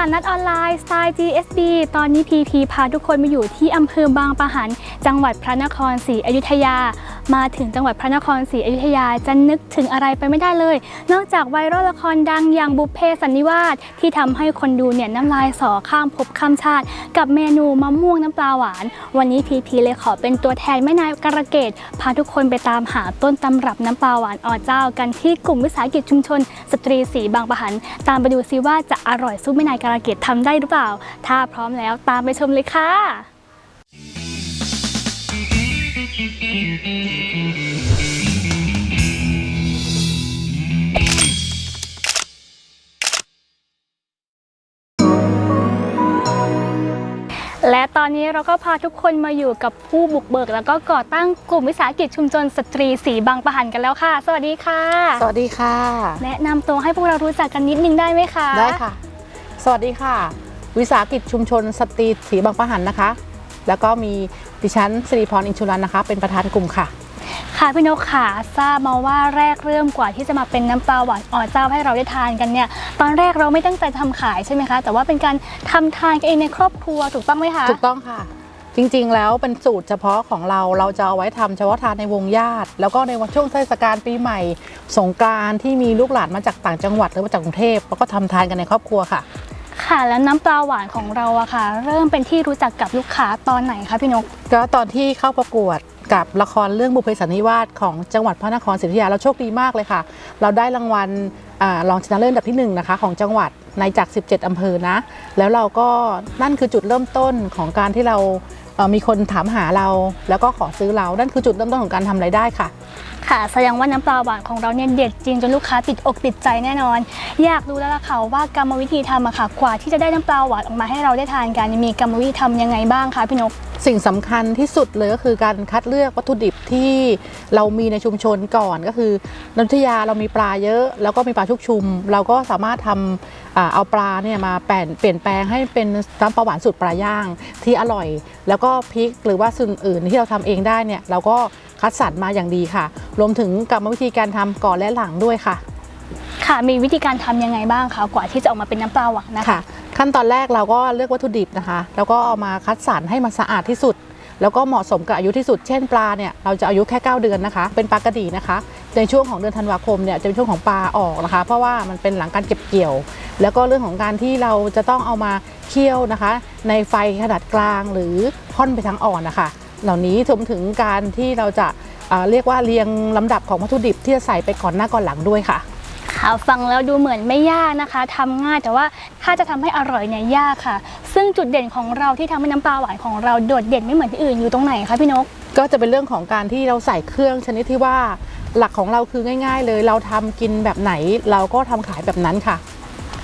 าดนัดออนไลน์สไตล์ GSB ตอนนี้พีพีพาทุกคนมาอยู่ที่อำเภอบางปะหัน จังหวัดพระนครศรีอยุธยา มาถึงจังหวัดพระนครศรีอยุธยาจะนึกถึงอะไรไปไม่ได้เลย นอกจากไวรัลละครดังอย่างบุพเพสันนิวาสที่ทำให้คนดูเนี่ยน้ำลายสอข้ามภพข้ามชาติ กับเมนูมะม่วงน้ำปลาหวาน วันนี้พีพีเลยขอเป็นตัวแทนแม่นายกระเกตพาทุกคนไปตามหาต้นตำรับน้ำปลาหวานอ่อเจ้ากันที่กลุ่มวิสาหกิจชุมชน สตรีสีบางประหัน ตามไปดูซิว่าจะอร่อยสู้แม่นายกระเกตทำได้หรือเปล่า ถ้าพร้อมแล้วตามไปชมเลยค่ะ และตอนนี้เราก็พาทุกคนมาอยู่กับผู้บุกเบิก แล้วก็ก่อตั้งกลุ่มวิสาหกิจชุมชนสตรีสีบางปะหันกันแล้วค่ะ สวัสดีค่ะ สวัสดีค่ะ แนะนำตัวให้พวกเรารู้จักกันนิดนึงได้ไหมคะ ได้ค่ะ สวัสดีค่ะ วิสาหกิจชุมชนสตรีสีบางปะหันนะคะ แล้วก็มีดิฉันสิริพรอินชุรันนะคะ เป็นประธานกลุ่มค่ะ ค่ะพี่นกค่ะทราบมาว่าแรกเริ่มกว่าที่จะมาเป็นน้ำปลาหวานอ่อเจ้าให้เราได้ทานกันเนี่ย ตอนแรกเราไม่ตั้งใจทำขายใช่ไหมคะ แต่ว่าเป็นการทำทานกันเองในครอบครัวถูกต้องไหมคะถูกต้องค่ะ จริงๆ แล้วเป็นสูตรเฉพาะของเราเราจะเอาไว้ทำเฉพาะทานในวงญาติ แล้วก็ในวันช่วงเทศกาลปีใหม่ สงกรานต์ที่มีลูกหลานมาจากต่างจังหวัดหรือมาจากกรุงเทพแล้วก็ทำทานกันในครอบครัวค่ะ ค่ะแล้วน้ำปลาหวานของเราอะค่ะ เริ่มเป็นที่รู้จักกับลูกค้าตอนไหนคะพี่นก ก็ตอนที่เข้าประกวดกับละครเรื่องบุพเพสันนิวาสของจังหวัดพระนครศรีอยุธยาเราโชคดีมากเลยค่ะ เราได้รางวัลอารองชนะเลิศอันดับที่หนึ่งนะคะของจังหวัดในจาก 17 อำเภอนะ แล้วเราก็นั่นคือจุดเริ่มต้นของการที่เรา มีคนถามหาเราแล้วก็ขอซื้อเรา นั่นคือจุดเริ่มต้นของการทำรายได้ค่ะ ค่ะ แสดงว่าน้ำปลาหวานของเราเนี่ยเด็ดจริงจนลูกค้าติดอกติดใจแน่นอน อยากรู้แล้วล่ะค่ะว่ากรรมวิธีทำอะค่ะกว่าที่จะได้น้ำปลาหวานออกมาให้เราได้ทานกันมีกรรมวิธีทำยังไงบ้างคะพี่นก สิ่งสำคัญที่สุดเลยก็คือการคัดเลือกวัตถุดิบที่เรามีในชุมชนก่อนก็คือนันทยาเรามีปลาเยอะ แล้วก็มีปลาชุกชุม เราก็สามารถทำอ่าเอาปลาเนี่ยมาแปลนเปลี่ยนแปลงให้เป็นน้ำปลาหวานสูตรปลาย่างที่อร่อย แล้วก็พริกหรือว่าส่วนอื่นที่เราทำเองได้เนี่ยเราก็คัดสรรมาอย่างดีค่ะ รวมถึงกรรมวิธีการทำก่อนและหลังด้วยค่ะ ค่ะมีวิธีการทำยังไงบ้างคะกว่าที่จะออกมาเป็นน้ำปลาหวานนะคะค่ะ ขั้นตอนแรกเราก็เลือกวัตถุดิบนะคะ แล้วก็เอามาคัดสรรให้มันสะอาดที่สุด แล้วก็เหมาะสมกับอายุที่สุด เช่นปลาเนี่ยเราจะอายุแค่ 9 เดือนนะคะ เป็นปลากระดีนะคะ ในช่วงของเดือนธันวาคมเนี่ยจะเป็นช่วงของปลาออกนะคะ เพราะว่ามันเป็นหลังการเก็บเกี่ยว แล้วก็เรื่องของการที่เราจะต้องเอามาเคี่ยวนะคะ ในไฟขนาดกลางหรือค่อนไปทางอ่อนนะคะ เหล่านี้รวมถึงการที่เราจะเรียกว่าเรียงลำดับของวัตถุดิบที่จะใส่ไปก่อนหน้าก่อนหลังด้วยค่ะ ฟังแล้วดูเหมือนไม่ยากนะคะทำง่ายแต่ว่าถ้าจะทำให้อร่อยเนี่ยยากค่ะ ซึ่งจุดเด่นของเราที่ทำให้น้ำปลาหวานของเราโดดเด่นไม่เหมือนที่อื่นอยู่ตรงไหนคะพี่นก ก็จะเป็นเรื่องของการที่เราใส่เครื่องชนิดที่ว่าหลักของเราคือง่าย ๆ เลยเราทำกินแบบไหน เราก็ทำขายแบบนั้นค่ะ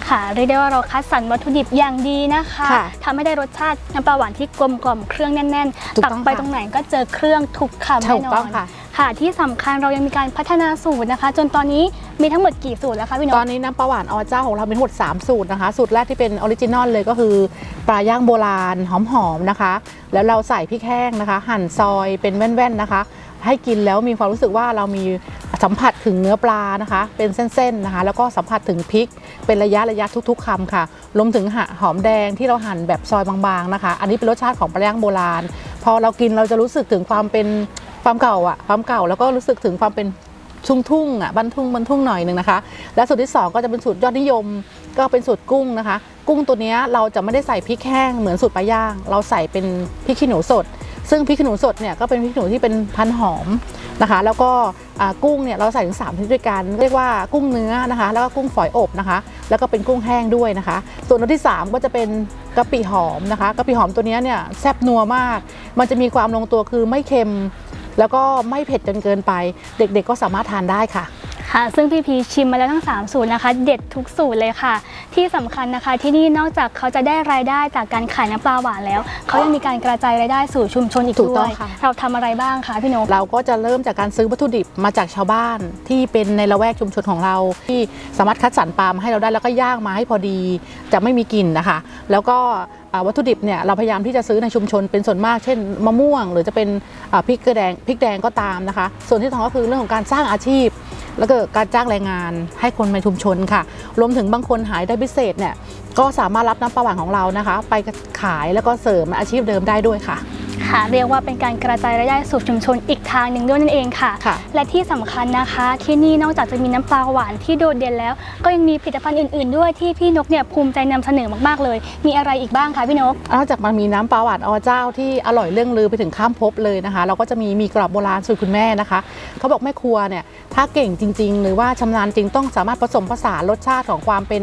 ค่ะเรียกได้ว่าเราคัดสรรวัตถุดิบอย่างดีนะคะค่ะทำให้ได้รสชาติน้ำปลาหวานที่กลมกล่อมเครื่องแน่นถูกๆตักต้องไปค่ะตรงไหนก็เจอเครื่องทุกคำถูแน่กนอต้อนง ค่ะที่สำคัญเรายังมีการพัฒนาสูตรนะคะ จนตอนนี้มีทั้งหมดกี่สูตรแล้วคะพี่นตอนนี้น้ำปลาหวานอเจ้าของเรามีทั้งหมด 3 สูตรนะคะ สูตรแรกที่เป็นออริจินอลเลยก็คือปลาย่างโบราณหอมๆนะคะ แล้วเราใส่พริกแห้งนะคะ หั่นซอยเป็นแว่นๆนะคะ ให้กินแล้วมีความรู้สึกว่าเรามีสัมผัสถึงเนื้อปลานะคะ เป็นเส้นๆนะคะ แล้วก็สัมผัสถึงพริก เป็นระยะระยะทุก ๆคำค่ะรวมถึงหหอมแดงที่เราหั่นแบบซอยบางๆนะคะ อันนี้เป็นรสชาติของปลาย่างโบราณ พอเรากินเราจะรู้สึกถึงความเป็น ความเก่าอะความเก่าแล้วก็รู้สึกถึงความเป็นทุ่งทุ่งอะบันทุ่งบันทุ่งหน่อยหนึ่งนะคะ และสูตรที่ 2 ก็จะเป็นสูตรยอดนิยม ก็เป็นสูตรกุ้งนะคะ กุ้งตัวนี้เราจะไม่ได้ใส่พริกแห้งเหมือนสูตรปลาย่าง เราใส่เป็นพริกขี้หนูสด ซึ่งพริกขี้หนูสดเนี่ยก็เป็นพริกขี้หนูที่เป็นพันหอมนะคะ แล้วก็กุ้งเนี่ยเราใส่ถึง3ชนิดด้วยกันเรียกว่ากุ้งเนื้อนะคะ แล้วก็กุ้งฝอยอบนะคะ แล้วก็เป็นกุ้งแห้งด้วยนะคะ ส่วนตัวที่ 3 ก็จะเป็นกะปิหอมนะคะกะปิหอมตัวนี้เนี่ยแซ่บนัวมาก มันจะมีความลงตัวคือไม่เค็ม แล้วก็ไม่เผ็ดจนเกินไป เด็กๆก็สามารถทานได้ค่ะค่ะ ซึ่งพี่พีชิมมาแล้วทั้ง 3 สูตรนะคะ เด็ดทุกสูตรเลยค่ะ ที่สำคัญนะคะ ที่นี่นอกจากเขาจะได้รายได้จากการขายน้ำปลาหวานแล้ว เขายังมีการกระจายรายได้สู่ชุมชนอีกถูกด้ต้วองยค่ะเราทำอะไรบ้างคะพี่นกเราก็จะเริ่มจากการซื้อวัตถุดิบมาจากชาวบ้านที่เป็นในละแวกชุมชนของเรา ที่สามารถคัดสรรปลามาให้เราได้แล้วก็ย่างมาให้พอดี จะไม่มีกลิ่นนะคะ แล้วก็อ่า วัตถุดิบเนี่ยเราพยายามที่จะซื้อในชุมชนเป็นส่วนมากเช่นมะม่วง หรือจะเป็นพริกกระแดงพริกแดงก็ตามนะคะ ส่วนที่สองก็คือเรื่องของการสร้างอาชีพ แล้วก็การจ้างแรงงานให้คนในชุมชนค่ะ รวมถึงบางคนหายได้พิเศษเนี่ยก็สามารถรับน้ำปลาหวานของเรานะคะ ไปขายแล้วก็เสริมอาชีพเดิมได้ด้วยค่ะ ค่ะ เรียกว่าเป็นการกระจายรายได้สู่ชุมชนอีกทางหนึ่งด้วยนั่นเองค่ะ ค่ะ และที่สำคัญนะคะ ที่นี่นอกจากจะมีน้ำปลาหวานที่โดดเด่นแล้ว ก็ยังมีผลิตภัณฑ์อื่น ๆ ด้วยที่พี่นกเนี่ยภูมิใจนำเสนอมากๆเลย มีอะไรอีกบ้างคะพี่นก นอกจากมันมีน้ำปลาหวานอเจ้าที่อร่อยเรื่องลือไปถึงข้ามภพเลยนะคะ เราก็จะมีมีกรอบโบราณสูตรคุณแม่นะคะ เขาบอกแม่ครัวเนี่ยถ้าเก่งจริง ๆ หรือว่าชำนาญจริงต้องสามารถผสมผสานรสชาติของความเป็น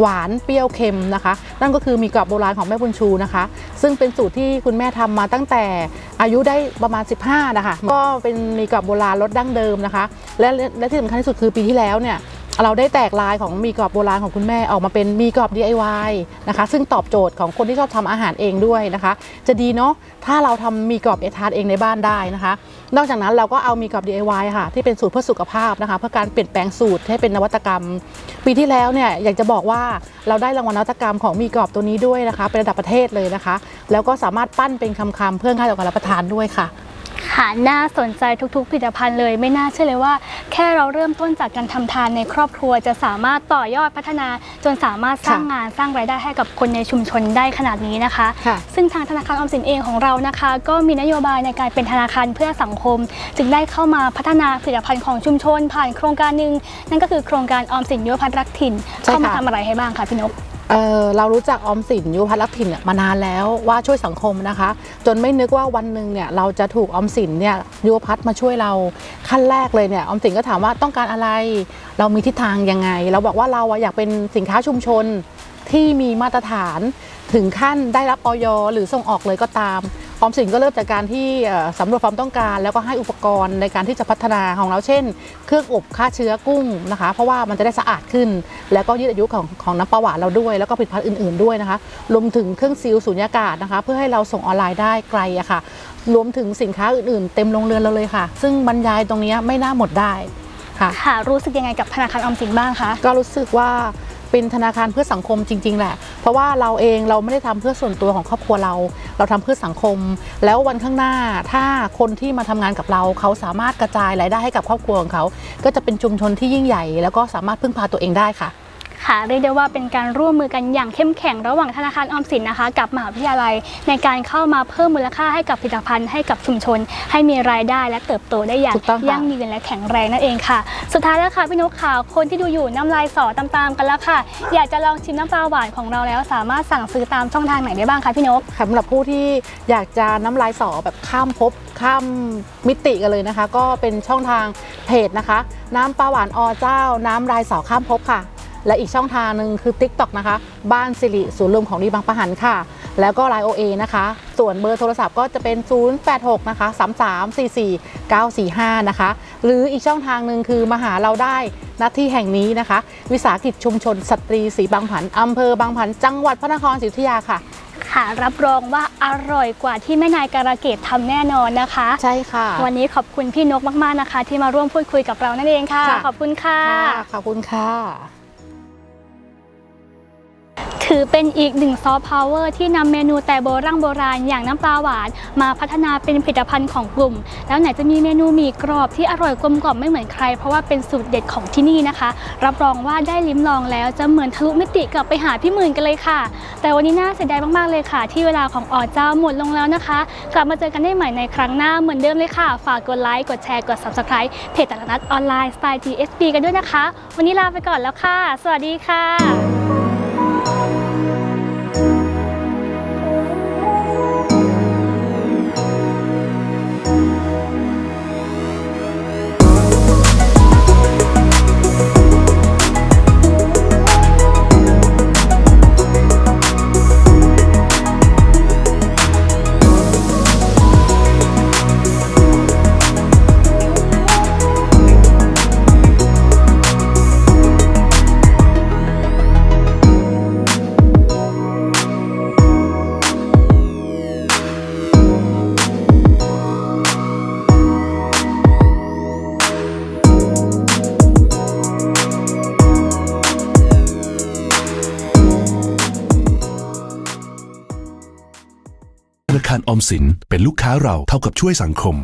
หวานเปรี้ยวเค็มนะคะ นั่นก็คือมีกรอบโบราณของแม่บุญชูนะคะ ซึ่งเป็นสูตรที่คุณแม่ทำมาตั้งแต่อายุได้ประมาณ 15 นะคะ ก็เป็นมีกับโบราณรถดั้งเดิมนะคะ และและที่สำคัญที่สุดคือปีที่แล้วเนี่ย เราได้แตกลายของมีกรอบโบราณของคุณแม่ออกมาเป็นมีกรอบ DIY นะคะซึ่งตอบโจทย์ของคนที่ชอบทำอาหารเองด้วยนะคะ จะดีเนาะถ้าเราทำมีกรอบเอทานเองในบ้านได้นะคะ นอกจากนั้นเราก็เอามีกรอบ DIY ค่ะที่เป็นสูตรเพื่อสุขภาพนะคะเพื่อการเปลี่ยนแปลงสูตรให้เป็นนวัตกรรม ปีที่แล้วเนี่ยอยากจะบอกว่าเราได้รางวัลนวัตกรรมของมีกรอบตัวนี้ด้วยนะคะ เป็นระดับประเทศเลยนะคะ แล้วก็สามารถปั้นเป็นคำๆเพื่อง่ายต่อการรับประทานด้วยค่ะ ค่ะน่าสนใจทุกๆ ผลิตภัณฑ์เลย ไม่น่าเชื่อเลยว่า แค่เราเริ่มต้นจากการทำทานในครอบครัว จะสามารถต่อยอดพัฒนาจนสามารถสร้างค่ะงานสร้างรายได้ให้กับคนในชุมชนได้ขนาดนี้นะคะค่ะซึ่งทางธนาคารออมสินเองของเรานะคะ ก็มีนโยบายในการเป็นธนาคารเพื่อสังคม จึงได้เข้ามาพัฒนาผลิตภัณฑ์ของชุมชน ผ่านโครงการหนึ่งนั่นก็คือโครงการออมสินยุวพัฒน์รักถิ่นใช่เข้ามาค่ะทำอะไรให้บ้างคะพี่นก เเรารู้จักออมสินยุพัฒน์รักถิ่นมานานแล้วว่าช่วยสังคมนะคะ จนไม่นึกว่าวันหนึ่งเนี่ยเราจะถูกออมสินเนี่ยยุพัฒน์มาช่วยเราขั้นแรกเลยเนี่ยออมสินก็ถามว่าต้องการอะไร เรามีทิศทางยังไง เราบอกว่าเราอะอยากเป็นสินค้าชุมชนที่มีมาตรฐานถึงขั้นได้รับออยหรือส่งออกเลยก็ตาม ออมสินก็เริ่มจากการที่เอ่อสำรวจความต้องการ แล้วก็ให้อุปกรณ์ในการที่จะพัฒนาของเราเช่น เครื่องอบฆ่าเชื้อกุ้งนะคะ เพราะว่ามันจะได้สะอาดขึ้น แล้วก็ยืดอายุของของน้ำปลาหวานเราด้วย แล้วก็ผลิตภัณฑ์อื่น ๆด้วยนะคะ รวมถึงเครื่องซีลสูญญากาศนะคะ เพื่อให้เราส่งออนไลน์ได้ไกลอะค่ะ รวมถึงสินค้าอื่นๆ เต็มโรงเรือนเราเลยค่ะ ซึ่งบรรยายตรงเนี้ยไม่น่าหมดได้ค่ะ ค่ะ รู้สึกยังไงกับธนาคารออมสินบ้างคะ ก็รู้สึกว่า เป็นธนาคารเพื่อสังคมจริง ๆ แหละ เพราะว่าเราเองเราไม่ได้ทำเพื่อส่วนตัวของครอบครัวเรา เราทำเพื่อสังคม แล้ววันข้างหน้าถ้าคนที่มาทำงานกับเรา เขาสามารถกระจายรายได้ให้กับครอบครัวของเขา ก็จะเป็นชุมชนที่ยิ่งใหญ่ แล้วก็สามารถพึ่งพาตัวเองได้ค่ะ ค่ะเรียกได้ว่าเป็นการร่วมมือกันอย่างเข้มแข็งระหว่างธนาคารออมสินนะคะ กับมหาวิทยาลัย ในการเข้ามาเพิ่มมูลค่าให้กับผลิตภัณฑ์ให้กับชุมชน ให้มีรายได้และเติบโตได้อย่างถูกต้องค่ะยั่งยืนและแข็งแรงนั่นเองค่ะ สุดท้ายแล้วค่ะพี่นกค่ะคนที่ดูอยู่น้ำลายสอตามๆกันแล้วค่ะ อยากจะลองชิมน้ำปลาหวานของเราแล้ว สามารถสั่งซื้อตามช่องทางไหนได้บ้างคะพี่นกสำหรับผู้ที่อยากจะน้ำลายสอแบบข้ามภพข้ามมิติกันเลยนะคะ ก็เป็นช่องทางเพจนะคะ น้ำปลาหวานอเจ้า น้ำลายสอข้ามภพค่ะ และอีกช่องทางหนึ่งคือ TikTok นะคะ บ้านสิริศูนย์รวมของดีบางปะหันค่ะ แล้วก็ Line OA นะคะ ส่วนเบอร์โทรศัพท์ก็จะเป็น 086 นะคะ 3344 945 นะคะ หรืออีกช่องทางหนึ่งคือมาหาเราได้ณที่แห่งนี้นะคะ วิสาหกิจชุมชนสตรีศรีบางผันอำเภอบางผัน จังหวัดพระนครศรีอยุธยาค่ะค่ะรับรองว่าอร่อยกว่าที่แม่นายการะเกดทำแน่นอนนะคะ ใช่ค่ะ วันนี้ขอบคุณพี่นกมากๆนะคะ ที่มาร่วมพูดคุยกับเรานั่นเองค่ะค่ะ ขอบคุณค่ะค่ะขอบคุณค่ะ ถือเป็นอีกหนึ่งซอฟต์พาวเวอร์ที่นำเมนูแต่โบราณโบราณอย่างน้ำปลาหวาน มาพัฒนาเป็นผลิตภัณฑ์ของกลุ่ม แล้วไหนจะมีเมนูหมี่กรอบที่อร่อยกลมกล่อมไม่เหมือนใคร เพราะว่าเป็นสูตรเด็ดของที่นี่นะคะ รับรองว่าได้ลิ้มลองแล้วจะเหมือนทะลุมิติกลับไปหาพี่หมื่นกันเลยค่ะ แต่วันนี้น่าเสียดายมากๆเลยค่ะ ที่เวลาของออเจ้าหมดลงแล้วนะคะ กลับมาเจอกันได้ใหม่ในครั้งหน้าเหมือนเดิมเลยค่ะ ฝากกดไลค์กดแชร์กด subscribe เพจตลาดนัดออนไลน์สไตล์ GSP กันด้วยนะคะ วันนี้ลาไปก่อนแล้วค่ะ สวัสดีค่ะ สินเป็นลูกค้าเราเท่ากับช่วยสังคม